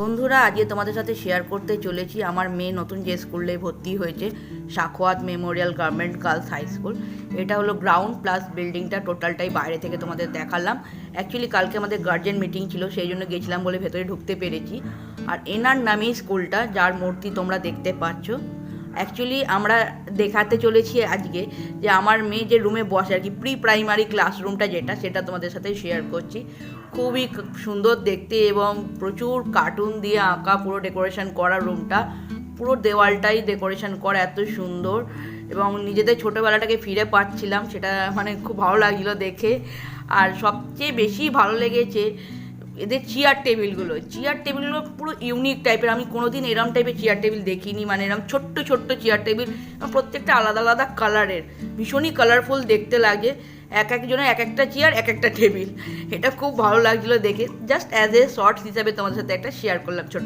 বন্ধুরা, আজকে তোমাদের সাথে শেয়ার করতে চলেছি আমার মেয়ে নতুন যে স্কুলে ভর্তি হয়েছে, Sakhawat memorial government girls high school এটা হলো গ্রাউন্ড প্লাস বিল্ডিংটা টোটালটাই বাইরে থেকে তোমাদের দেখালাম। অ্যাকচুয়ালি কালকে আমাদের গার্জেন মিটিং ছিল, সেই জন্য গেছিলাম বলে ভেতরে ঢুকতে পেরেছি। আর এনার নামেই স্কুলটা যার মূর্তি তোমরা দেখতে পাচ্ছ। অ্যাকচুয়ালি আমরা দেখাতে চলেছি আজকে যে আমার মেয়ে যে রুমে বসে আর কি প্রি প্রাইমারি ক্লাসরুমটা যেটা, সেটা তোমাদের সাথে শেয়ার করছি। খুবই সুন্দর দেখতে এবং প্রচুর কার্টুন দিয়ে আঁকা, পুরো ডেকোরেশন করা রুমটা পুরো দেওয়ালটাই ডেকোরেশন করা, এত সুন্দর। এবং নিজেদের ছোটোবেলাটাকে ফিরে পাচ্ছিলাম, সেটা মানে খুব ভালো লাগছিল দেখে। আর সবচেয়ে বেশি ভালো লেগেছে এদের চেয়ার টেবিলগুলো চেয়ার টেবিলগুলো পুরো ইউনিক টাইপের আমি কোনোদিন এরম টাইপের চেয়ার টেবিল দেখিনি মানে এরম ছোট্ট ছোট্ট চেয়ার টেবিল প্রত্যেকটা আলাদা আলাদা কালারের ভীষণই কালারফুল দেখতে লাগে। এক একজনের এক একটা চেয়ার এক একটা টেবিল এটা খুব ভালো লাগছিল দেখে। জাস্ট অ্যাজ এ শর্টস হিসাবে তোমাদের সাথে একটা শেয়ার করলাম ছোট